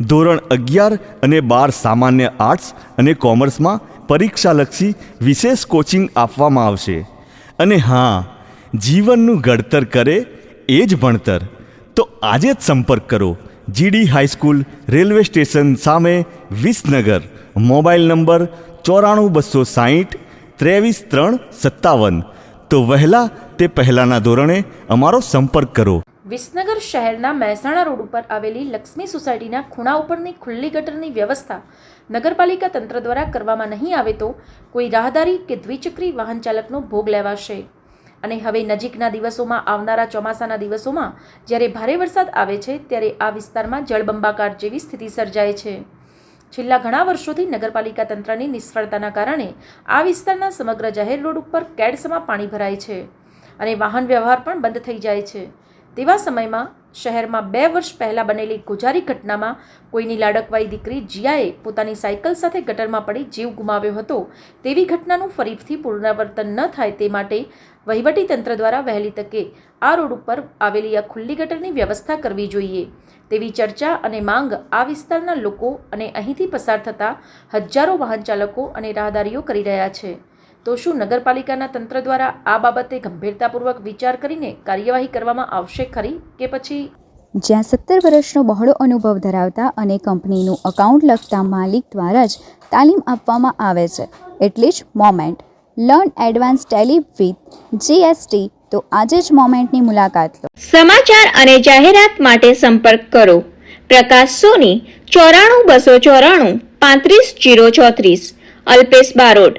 ધોરણ અગિયાર અને બાર સામાન્ય આર્ટ્સ અને કોમર્સમાં પરીક્ષાલક્ષી વિશેષ કોચિંગ આપવામાં આવશે. અને હા, જીવનનું ઘડતર કરે એ જ ભણતર. તો આજે જ સંપર્ક કરો. જીડી હાઈસ્કૂલ, રેલવે સ્ટેશન સામે વિસનગર. મોબાઈલ નંબર ચોરાણું બસો સાહીઠ, ત્રેવીસ ત્રણ સત્તાવન. તો વહેલા તે પહેલાંના ધોરણે અમારો સંપર્ક કરો. વિસનગર શહેરના મહેસાણા રોડ ઉપર આવેલી લક્ષ્મી સોસાયટીના ખૂણા ઉપરની ખુલ્લી ગટરની વ્યવસ્થા નગરપાલિકા તંત્ર દ્વારા કરવામાં નહીં આવે તો કોઈ રાહદારી કે દ્વિચક્રી વાહન ચાલકનો ભોગ લેવાશે. અને હવે નજીકના દિવસોમાં આવનારા ચોમાસાના દિવસોમાં જ્યારે ભારે વરસાદ આવે છે ત્યારે આ વિસ્તારમાં જળબંબાકાર જેવી સ્થિતિ સર્જાય છે. છેલ્લા ઘણા વર્ષોથી નગરપાલિકા તંત્રની નિષ્ફળતાના કારણે આ વિસ્તારના સમગ્ર જાહેર રોડ ઉપર કેડસમાં પાણી ભરાય છે અને વાહન વ્યવહાર પણ બંધ થઈ જાય છે. તેવા સમયમાં શહેરમાં બે વર્ષ પહેલાં બનેલી ગુજારી ઘટનામાં કોઈની લાડકવાઈ દીકરી જીયાએ પોતાની સાયકલ સાથે ગટરમાં પડી જીવ ગુમાવ્યો હતો. તેવી ઘટનાનું ફરીથી પુનરાવર્તન ન થાય તે માટે વહીવટી તંત્ર દ્વારા વહેલી તકે આ રોડ ઉપર આવેલી આ ખુલ્લી ગટરની વ્યવસ્થા કરવી જોઈએ. તેવી ચર્ચા અને માંગ આ વિસ્તારના લોકો અને અહીંથી પસાર થતા હજારો વાહન ચાલકો અને રાહદારીઓ કરી રહ્યા છે. તો શું નગરપાલિકાના તંત્ર દ્વારા આ બાબતે ગંભીરતાપૂર્વક વિચાર કરીને કાર્યવાહી કરવામાં આવશે ખરી કે પછી? જ્યાં સત્તર વર્ષનો બહોળો અનુભવ ધરાવતા અને કંપનીનું અકાઉન્ટ લખતા માલિક દ્વારા જ તાલીમ આપવામાં આવે છે. એટલે જ moment learn advance Tally with GST તો આજે જ મોમેન્ટની મુલાકાત લો. સમાચાર અને જાહેરાત માટે સંપર્ક કરો. પ્રકાશ સોની ચોરાણું બસો ચોરાણું પાંત્રીસ જીરો ચોત્રીસ અલ્પેશ બારોટ.